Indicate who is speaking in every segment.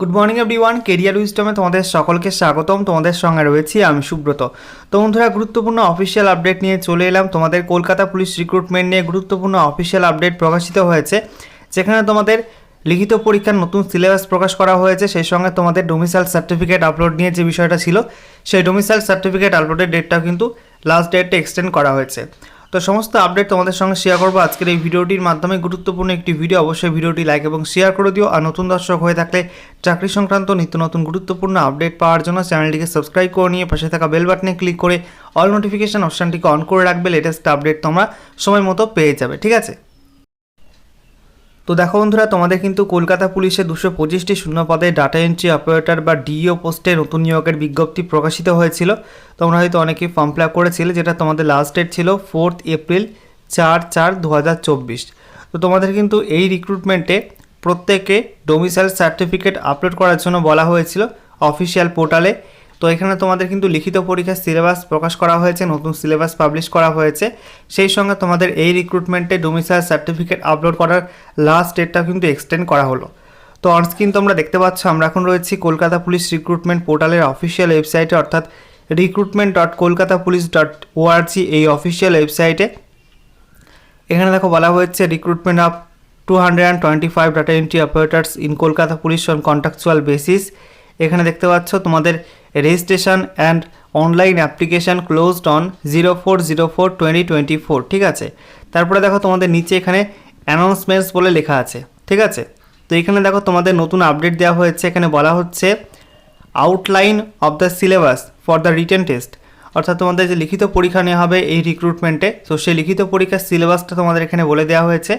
Speaker 1: Good morning everyone Career Wisdom তোমাদের সকলকে স্বাগতম। তোমাদের সঙ্গে রয়েছি আমি সুব্রত। তো বন্ধুরা, গুরুত্বপূর্ণ অফিসিয়াল আপডেট নিয়ে চলে এলাম। তোমাদের কলকাতা পুলিশ রিক্রুটমেন্ট নিয়ে গুরুত্বপূর্ণ অফিসিয়াল আপডেট প্রকাশিত হয়েছে, যেখানে তোমাদের লিখিত পরীক্ষার নতুন সিলেবাস প্রকাশ করা হয়েছে। সেই সঙ্গে তোমাদের ডোমিসাইল সার্টিফিকেট আপলোড নিয়ে যে বিষয়টা ছিল, সেই ডোমিসাইল সার্টিফিকেট আপলোডের ডেটটাও কিন্তু লাস্ট ডেটটা এক্সটেন্ড করা হয়েছে। তো সমস্ত আপডেট তোমাদের সঙ্গে শেয়ার করব। আজকের এই ভিডিওটির মাধ্যমে গুরুত্বপূর্ণ একটি ভিডিও অবশ্যই ভিডিওটি লাইক এবং শেয়ার করে দিও। আর নতুন দর্শক হয়ে থাকলে চাকরি সংক্রান্ত নিত্য নতুন গুরুত্বপূর্ণ আপডেট পাওয়ার জন্য চ্যানেলটিকে সাবস্ক্রাইব করে নিয়ে পাশে থাকা বেল বাটনে ক্লিক করে অল নোটিফিকেশান অপশানটিকে অন করে রাখবে। লেটেস্ট আপডেট তোমরা সময় মতো পেয়ে যাবে। ঠিক আছে? তো দেখো বন্ধুরা, তোমাদের কিন্তু কলকাতা পুলিশে দুশো পঁচিশটি পদে ডাটা এন্ট্রি অপারেটর বা ডিইও পোস্টে নতুন নিয়োগের বিজ্ঞপ্তি প্রকাশিত হয়েছিল। তোমরা হয়তো অনেকেই ফর্ম ফিল আপ করেছিলে, যেটা তোমাদের লাস্ট ডেট ছিল ফোর্থ এপ্রিল চার চার দু তো তোমাদের কিন্তু এই রিক্রুটমেন্টে প্রত্যেকে ডোমিসাইল সার্টিফিকেট আপলোড করার জন্য বলা হয়েছিল। অফিসিয়াল পোর্টালে তো এখানে তোমাদের কিন্তু লিখিত পরীক্ষার সিলেবাস প্রকাশ করা হয়েছে, নতুন সিলেবাস পাবলিশ করা হয়েছে। সেই সঙ্গে তোমাদের এই রিক্রুটমেন্টে ডোমিসাইল সার্টিফিকেট আপলোড করার লাস্ট ডেটটা কিন্তু এক্সটেন্ড করা হলো। তো অনস্ক্রিন তোমরা দেখতে পাচ্ছ, আমরা এখন রয়েছি কলকাতা পুলিশ রিক্রুটমেন্ট পোর্টালের অফিসিয়াল ওয়েবসাইটে অর্থাৎ recruitment dot Kolkata police dot ORG এই অফিসিয়াল ওয়েবসাইটে এখানে দেখো বলা হয়েছে recruitment of two hundred and twenty five data entry operators in Kolkata police on contractual basis এখানে দেখতে পাচ্ছ, তোমাদের registration and online application closed on zero four zero four twenty twenty four, ঠিক আছে? তারপরে দেখো তোমাদের নিচে এখানে অ্যানাউন্সমেন্টস বলে লেখা আছে, ঠিক আছে? তো এখানে দেখো তোমাদের নতুন আপডেট দেওয়া হয়েছে, এখানে বলা হচ্ছে outline of the syllabus for the written test অর্থাৎ তোমাদের যে লিখিত পরীক্ষা নেওয়া হবে এই রিক্রুটমেন্টে তো সেই লিখিত পরীক্ষার সিলেবাসটা তোমাদের এখানে বলে দেওয়া হয়েছে।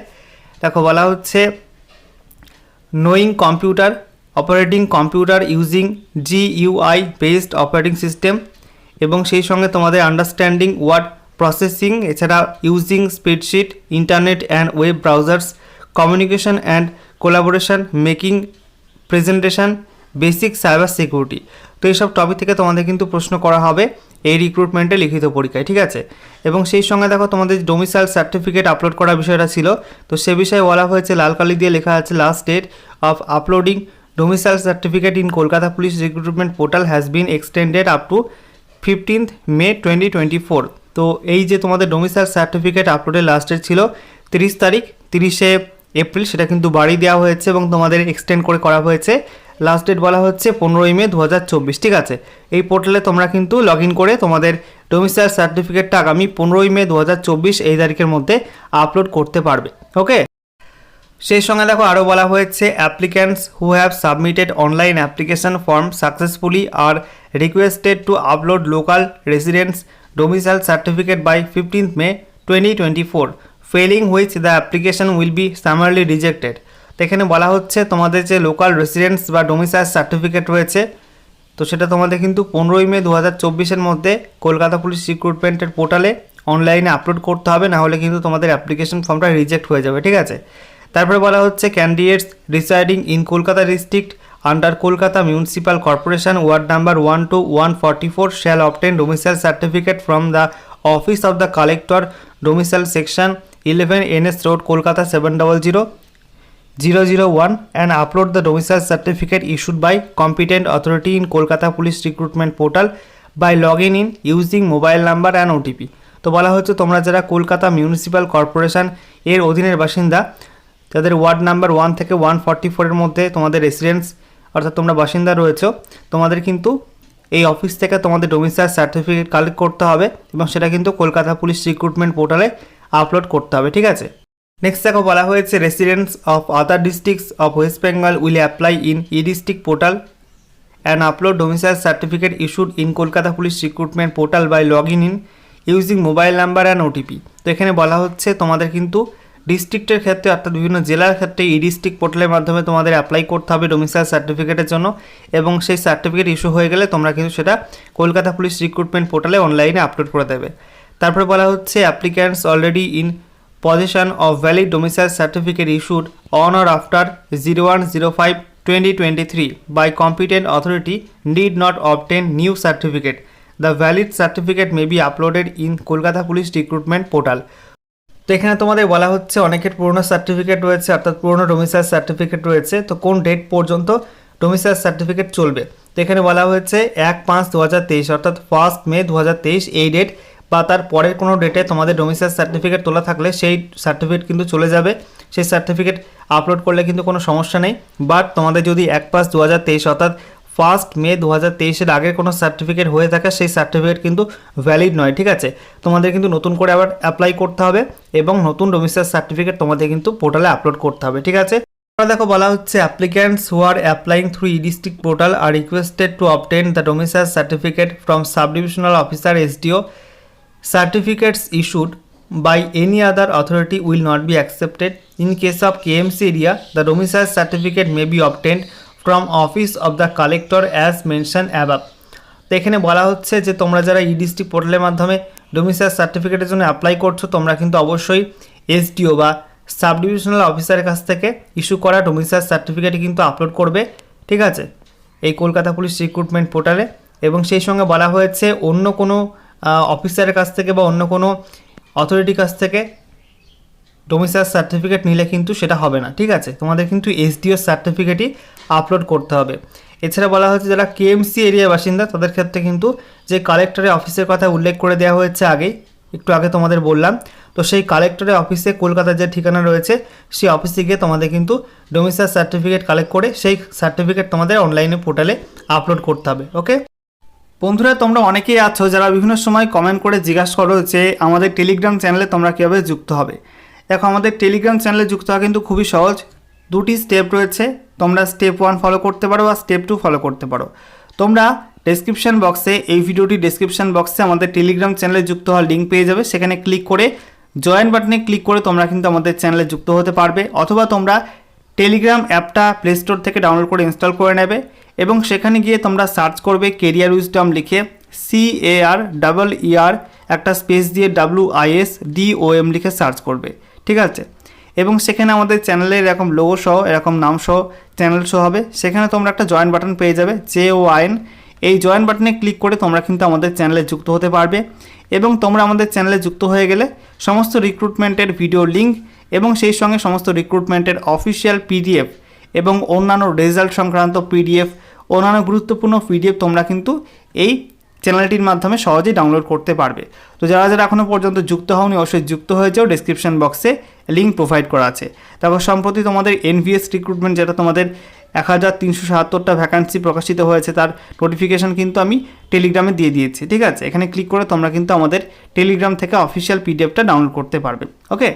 Speaker 1: দেখো বলা হচ্ছে knowing computer operating computer using GUI based operating system এবং সেই সঙ্গে তোমাদের আন্ডারস্ট্যান্ডিং ওয়ার্ড প্রসেসিং, এছাড়া using spreadsheet, internet and web browsers, communication and collaboration, making, presentation, basic cyber security. তো এইসব টপিক থেকে তোমাদের কিন্তু প্রশ্ন করা হবে এই রিক্রুটমেন্টে লিখিত পরীক্ষায়, ঠিক আছে? এবং সেই সঙ্গে দেখো তোমাদের ডোমিসাইল সার্টিফিকেট আপলোড করার বিষয়টা ছিল, তো সে বিষয়ে বলা হয়েছে লাল কালি দিয়ে লেখা আছে last date of uploading in Kolkata police recruitment portal has been extended up to fifteenth May twenty twenty four তো এই যে তোমাদের ডোমিসাইল সার্টিফিকেট আপলোডের লাস্ট ডেট ছিল, তিরিশ তারিখ, তিরিশে এপ্রিল সেটা কিন্তু বাড়িয়ে দেওয়া হয়েছে এবং তোমাদের এক্সটেন্ড করে করা হয়েছে। লাস্ট ডেট বলা হচ্ছে পনেরোই মে দু হাজার চব্বিশ, ঠিক আছে? এই পোর্টালে তোমরা কিন্তু লগ করে তোমাদের ডোমিসাইল সার্টিফিকেটটা আগামী পনেরোই মে দু হাজার চব্বিশ এই তারিখের মধ্যে আপলোড করতে পারবে ওকে সেই সঙ্গে দেখো আরও বলা হয়েছে applicants who have submitted online application form successfully are requested to upload local residents domicile certificate by fifteenth May twenty twenty four failing which the application will be summarily rejected তো এখানে বলা হচ্ছে, তোমাদের যে লোকাল রেসিডেন্টস বা domicile certificate রয়েছে, তো সেটা তোমাদের কিন্তু পনেরোই মে দু হাজার চব্বিশের মধ্যে কলকাতা পুলিশ রিক্রুটমেন্টের পোর্টালে অনলাইনে আপলোড করতে হবে না হলে কিন্তু তোমাদের অ্যাপ্লিকেশন ফর্মটা রিজেক্ট হয়ে যাবে, ঠিক আছে? তারপরে বলা হচ্ছে candidates residing in Kolkata district under Kolkata municipal corporation ward number one to one forty four shall obtain domicile certificate from the office of the collector domicile section eleven NS road Kolkata seven double zero zero zero one and upload the domicile certificate issued by competent authority in Kolkata police recruitment portal by log in in using mobile number and OTP তো বলা হচ্ছে, তোমরা যারা Kolkata municipal corporation এর অধীনের বাসিন্দা যাদের ward number one থেকে ওয়ান ফর্টি ফোরের মধ্যে তোমাদের রেসিডেন্স অর্থাৎ তোমরা বাসিন্দা রয়েছো, তোমাদের কিন্তু এই অফিস থেকে তোমাদের ডোমিসাইল সার্টিফিকেট কালেক্ট করতে হবে এবং সেটা কিন্তু কলকাতা পুলিশ রিক্রুটমেন্ট পোর্টালে আপলোড করতে হবে, ঠিক আছে? নেক্সট দেখো বলা হয়েছে residents of other districts of West Bengal will apply in e district portal and upload domicile certificate issued in Kolkata police recruitment portal by log in in using mobile number and OTP তো এখানে বলা হচ্ছে তোমাদের কিন্তু ডিস্ট্রিক্টের ক্ষেত্রে অর্থাৎ বিভিন্ন জেলার ক্ষেত্রে ই ডিস্ট্রিক্ট পোর্টালের মাধ্যমে তোমাদের অ্যাপ্লাই করতে হবে ডোমিসাইল সার্টিফিকেটের জন্য এবং সেই সার্টিফিকেট ইস্যু হয়ে গেলে তোমরা কিন্তু সেটা কলকাতা পুলিশ রিক্রুটমেন্ট পোর্টালে অনলাইনে আপলোড করে দেবে। তারপরে বলা হচ্ছে applicants already in position of valid domicile certificate issued on or after zero one zero five twenty twenty three by competent authority need not obtain new certificate the valid certificate may be uploaded in Kolkata police recruitment portal তো এখানে তোমাদের বলা হচ্ছে অনেকের পুরনো certificate রয়েছে, অর্থাৎ পুরনো ডোমিসাইল সার্টিফিকেট রয়েছে। তো কোন ডেট পর্যন্ত ডোমিসাইল সার্টিফিকেট চলবে? তো এখানে বলা হয়েছে এক পাঁচ দু অর্থাৎ ফার্স্ট মে দু হাজার তেইশ এই ডেট বা তার পরের কোনো ডেটে তোমাদের ডোমিসাইল সার্টিফিকেট তোলা থাকলে সেই সার্টিফিকেট কিন্তু চলে যাবে। সেই সার্টিফিকেট আপলোড করলে কিন্তু কোনো সমস্যা নেই। বাট তোমাদের যদি এক পাঁচ দু অর্থাৎ ফার্স্ট মে দু হাজার তেইশের আগের কোনো সার্টিফিকেট হয়ে থাকে সেই সার্টিফিকেট কিন্তু ভ্যালিড নয়, ঠিক আছে? তোমাদের কিন্তু নতুন করে আবার অ্যাপ্লাই করতে হবে এবং নতুন ডোমিসাইল সার্টিফিকেট তোমাদের কিন্তু পোর্টালে আপলোড করতে হবে, ঠিক আছে? দেখো বলা হচ্ছে applicants who are applying through e district portal are requested to obtain the domicile certificate from sub divisional officer SDO certificates issued by any other authority will not be accepted. In case of kmc area, the domicile certificate may be obtained from office of the collector as mentioned above. তো এখানে বলা হচ্ছে যে তোমরা যারা ই district পোর্টালের মাধ্যমে domicile সার্টিফিকেটের জন্য অ্যাপ্লাই করছ, তোমরা কিন্তু অবশ্যই এসডিও বা সাব ডিভিশনাল অফিসারের কাছ থেকে ইস্যু করা ডোমিসাইল সার্টিফিকেট কিন্তু আপলোড করবে, ঠিক আছে? এই কলকাতা পুলিশ রিক্রুটমেন্ট পোর্টালে এবং সেই সঙ্গে বলা হয়েছে অন্য কোনো অফিসারের কাছ থেকে বা অন্য কোনো অথরিটির কাছ থেকে ডোমিসাইল সার্টিফিকেট নিলে কিন্তু সেটা হবে না, ঠিক আছে? তোমাদের কিন্তু এসডিও সার্টিফিকেটই আপলোড করতে হবে। এছাড়া বলা হয়েছে যারা কেএমসি এরিয়ার বাসিন্দা, তাদের ক্ষেত্রে কিন্তু যে কালেক্টরের অফিসের কথা উল্লেখ করে দেওয়া হয়েছে আগেই, একটু আগে তোমাদের বললাম, তো সেই কালেক্টরের অফিসে কলকাতার যে ঠিকানা রয়েছে, সেই অফিসে গিয়ে তোমাদের কিন্তু ডোমিসাইল সার্টিফিকেট কালেক্ট করে সেই সার্টিফিকেট তোমাদের অনলাইনে পোর্টালে আপলোড করতে হবে ওকে বন্ধুরা, তোমরা অনেকেই আছো যারা বিভিন্ন সময় কমেন্ট করে জিজ্ঞাসা করো যে আমাদের টেলিগ্রাম চ্যানেলে তোমরা কীভাবে যুক্ত হবে। দেখো, আমাদের টেলিগ্রাম চ্যানেলে যুক্ত হওয়া কিন্তু খুবই সহজ। দুটি স্টেপ রয়েছে। তোমরা স্টেপ ওয়ান ফলো করতে পারো বা স্টেপ টু ফলো করতে পারো। তোমরা ডেসক্রিপশন বক্সে এই ভিডিওটি ডেসক্রিপশন বক্সে আমাদের টেলিগ্রাম চ্যানেলে যুক্ত হওয়ার লিঙ্ক পেয়ে যাবে। সেখানে ক্লিক করে জয়েন বাটনে ক্লিক করে তোমরা কিন্তু আমাদের চ্যানেলে যুক্ত হতে পারবে। অথবা তোমরা টেলিগ্রাম অ্যাপটা প্লে স্টোর থেকে ডাউনলোড করে ইনস্টল করে নেবে এবং সেখানে গিয়ে তোমরা সার্চ করবে কেরিয়ার উইজডম লিখে C A R double E R একটা স্পেস দিয়ে W I S D O M লিখে সার্চ করবে। ঠিক আছে? এবং সেখানে আমাদের চ্যানেলে এরকম লোগো সহ, এরকম নাম সহ চ্যানেল শো হবে। সেখানে তোমরা একটা জয়েন বাটন পেয়ে যাবে জে ও আইন এই জয়েন বাটনে ক্লিক করে তোমরা কিন্তু আমাদের চ্যানেলে যুক্ত হতে পারবে। এবং তোমরা আমাদের চ্যানেলে যুক্ত হয়ে গেলে সমস্ত রিক্রুটমেন্টের ভিডিও লিঙ্ক এবং সেই সঙ্গে সমস্ত রিক্রুটমেন্টের অফিসিয়াল পিডিএফ এবং অন্যান্য রেজাল্ট সংক্রান্ত পিডিএফ অন্যান্য গুরুত্বপূর্ণ পিডিএফ তোমরা কিন্তু এই চ্যানেলটির মাধ্যমে সহজেই ডাউনলোড করতে পারবে। তো যারা যারা এখনও পর্যন্ত যুক্ত হওনি, অবশ্যই যুক্ত হয়ে যাও ডিসক্রিপশন বক্সে লিঙ্ক প্রোভাইড করা আছে। তারপর সম্প্রতি তোমাদের এনভিএস রিক্রুটমেন্ট যেটা তোমাদের এক হাজার তিনশো সাহাত্তরটা ভ্যাকান্সি প্রকাশিত হয়েছে, তার নোটিফিকেশান কিন্তু আমি টেলিগ্রামে দিয়ে দিয়েছি, ঠিক আছে? এখানে ক্লিক করে তোমরা কিন্তু আমাদের টেলিগ্রাম থেকে অফিসিয়াল পিডিএফটা ডাউনলোড করতে পারবে ওকে